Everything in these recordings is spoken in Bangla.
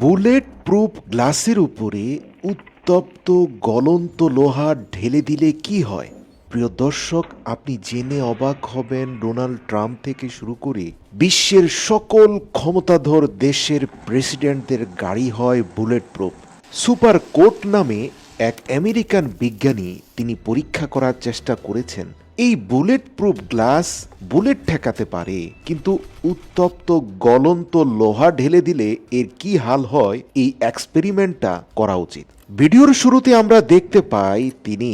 বুলেট প্রুফ গ্লাসের উপরে উত্তপ্ত, গলন্ত লোহা ঢেলে দিলে কি হয়? প্রিয় দর্শক, আপনি জেনে অবাক হবেন ডোনাল্ড ট্রাম্প থেকে শুরু করে বিশ্বের সকল ক্ষমতাধর দেশের প্রেসিডেন্টদের গাড়ি হয় বুলেট প্রুফ সুপার কোট নামে এক আমেরিকান বিজ্ঞানী তিনি পরীক্ষা করার চেষ্টা করেছেন। এই বুলেট প্রুফ গ্লাস বুলেট ঠেকাতে পারে, কিন্তু উত্তপ্ত, গলন্ত লোহা ঢেলে দিলে এর কি হাল হয়, এই এক্সপেরিমেন্টটা করা উচিত। ভিডিওর শুরুতে আমরা দেখতে পাই তিনি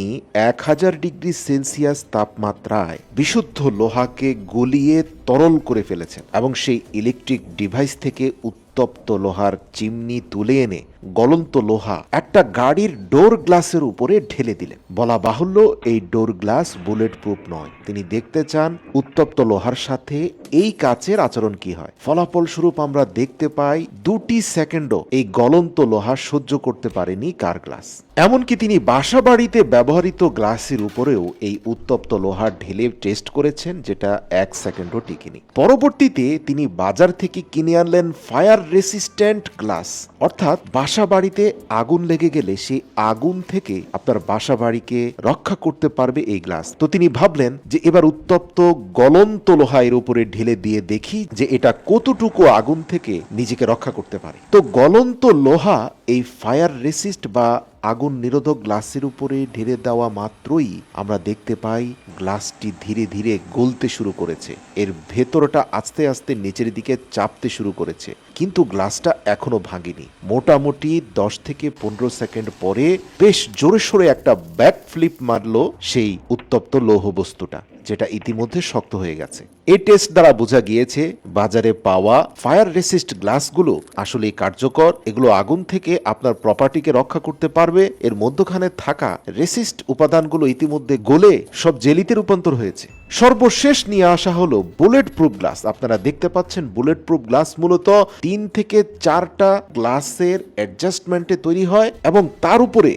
এক হাজার ডিগ্রি সেলসিয়াস তাপমাত্রায় বিশুদ্ধ লোহাকে গলিয়ে তরল করে ফেলেছেন এবং সেই ইলেকট্রিক ডিভাইস থেকে উত্তপ্ত লোহার চিমনি তুলে এনে গলন্ত লোহা একটা গাড়ির ডোর গ্লাসের উপরে ঢেলে দিলেন। বলা বাহুল্য এই ডোর গ্লাস বুলেট প্রুফ নয়। তিনি দেখতে চান উত্তপ্ত লোহার সাথে এই কাচের আচরণ কি হয়। ফলাফল স্বরূপ আমরা দেখতে পাই দুটি সেকেন্ডও এই গলন্ত লোহা সহ্য করতে পারেনি কার গ্লাস এমনকি তিনি বাসা বাড়িতে ব্যবহৃত গ্লাসের উপরেও এই উত্তপ্ত লোহা ঢেলে টেস্ট করেছেন, যেটা এক সেকেন্ডও টিকেনি পরবর্তীতে তিনি বাজার থেকে কিনে আনলেন ফায়ার রেসিস্ট্যান্ট গ্লাস। অর্থাৎ বাসা বাড়িতে আগুন লেগে গেলে সেই আগুন থেকে আপনার বাসা বাড়িকে রক্ষা করতে পারবে এই গ্লাস। তো তিনি ভাবলেন যে এবার উত্তপ্ত, গলন্ত লোহা এর উপরে ঢেলে দিয়ে দেখি যে এটা কতটুকু আগুন থেকে নিজেকে রক্ষা করতে পারে। তো গলন্ত লোহা এই ফায়ার রেসিস্ট বা আগুন নিরোধক গ্লাসের উপরে ঢেলে দেওয়া মাত্রই আমরা দেখতে পাই গ্লাসটি ধীরে ধীরে গলতে শুরু করেছে। এর ভেতরটা আস্তে আস্তে নিচের দিকে চাপতে শুরু করেছে। কিন্তু গ্লাসটা এখনও ভাঙেনি। মোটামুটি দশ থেকে পনেরো সেকেন্ড পরে বেশ জোরে সোরে একটা ব্যাক ফ্লিপ মারলো সেই উত্তপ্ত লৌহ বস্তুটা যেটা ইতিমধ্যে শক্ত হয়ে গেছে। এই টেস্ট দ্বারা বোঝা গিয়েছে, বাজারে পাওয়া ফায়ার রেসিস্ট গ্লাসগুলো আসলে কার্যকর, এগুলো আগুন থেকে আপনার প্রপার্টিকে রক্ষা করতে পারবে, এর মধ্যখানে থাকা রেসিস্ট উপাদানগুলো ইতিমধ্যে গলে সব জেলিতে রূপান্তর হয়েছে। সর্বশেষ নিয়ে আসা হলো বুলেট প্রুফ গ্লাস। আপনারা দেখতে পাচ্ছেন বুলেট প্রুফ গ্লাস মূলত তিন থেকে চারটা গ্লাসের অ্যাডজাস্টমেন্টে তৈরি হয় এবং তার উপরে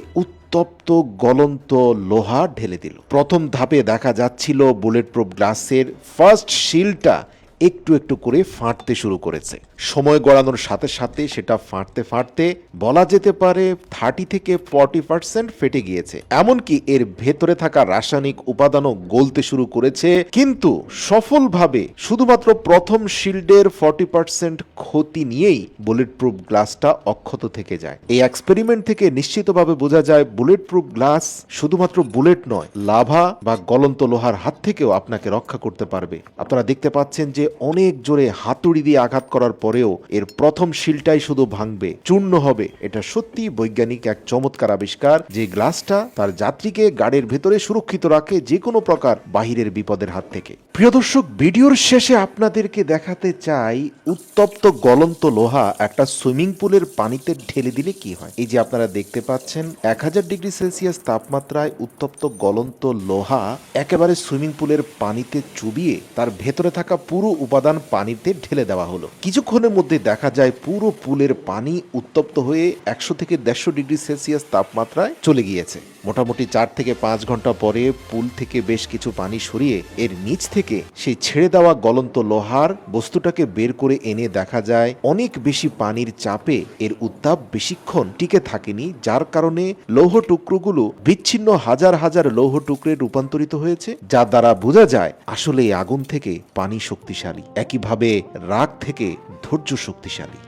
উত্তপ্ত গলন্ত লোহা ঢেলে দিল। প্রথম ধাপে দেখা যাচ্ছিল বুলেট প্রুফ গ্লাসের ফার্স্ট শিলটা একটু একটু করে ফাটতে শুরু করেছে। সময় গড়ানোর সাথে সাথে সেটা ফাটতে ফাটতে বলা যেতে পারে থার্টি থেকে ফর্টি পার্সেন্ট ফেটে গিয়েছে। এমনকি এর ভেতরে থাকা রাসায়নিক উপাদানও গলতে শুরু করেছে। কিন্তু সফলভাবে শুধুমাত্র প্রথম শিল্ডের ফর্টি পার্সেন্ট ক্ষতি নিয়েই বুলেট প্রুফ গ্লাসটা অক্ষত থেকে যায়। এই এক্সপেরিমেন্ট থেকে নিশ্চিতভাবে বোঝা যায় বুলেট প্রুফ গ্লাস শুধুমাত্র বুলেট নয়, লাভা বা গলন্ত লোহার হাত থেকেও আপনাকে রক্ষা করতে পারবে। আপনারা দেখতে পাচ্ছেন যে অনেক জোরে হাতুড়ি দিয়ে আঘাত করার পরেও এর প্রথম শিলটাই শুধু ভাঙবে, চূর্ণ হবে। এটা সত্যি বৈজ্ঞানিক এক চমৎকার আবিষ্কার যে গ্লাসটা তার যাত্রীকে গাড়ির ভেতরে সুরক্ষিত রাখে যে কোনো প্রকার বাহিরের বিপদের হাত থেকে। প্রিয় দর্শক, ভিডিওর শেষে আপনাদেরকে দেখাতে চাই উত্তপ্ত গলন্ত লোহা একটা সুইমিং পুলের পানিতে ঢেলে দিলে কি হয়? এই যে আপনারা দেখতে পাচ্ছেন, এক হাজার ডিগ্রি সেলসিয়াস তাপমাত্রায় উত্তপ্ত গলন্ত লোহা একেবারে সুইমিং পুলের পানিতে চুবিয়ে তার ভেতরে থাকা পুরো উপাদান পানিতে ঢেলে দেওয়া হলো। কিছুক্ষণের মধ্যে দেখা যায় পুরো পুলের পানি উত্তপ্ত হয়ে একশো থেকে দেড়শো ডিগ্রি সেলসিয়াস তাপমাত্রায় চলে গিয়েছে। মোটামুটি চার থেকে পাঁচ ঘণ্টা পরে পুল থেকে বেশ কিছু পানি সরিয়ে এর নিচ থেকে সেই ছেড়ে দেওয়া গলন্ত লোহার বস্তুটাকে বের করে এনে দেখা যায় অনেক বেশি পানির চাপে এর উত্তাপ বেশিক্ষণ টিকে থাকেনি, যার কারণে লৌহ টুকরোগুলো বিচ্ছিন্ন হাজার হাজার লৌহ টুকরে রূপান্তরিত হয়েছে যা দ্বারা বোঝা যায় আসলে এই আগুন থেকে পানি শক্তিশালী। একইভাবে রাগ থেকে ধৈর্য শক্তিশালী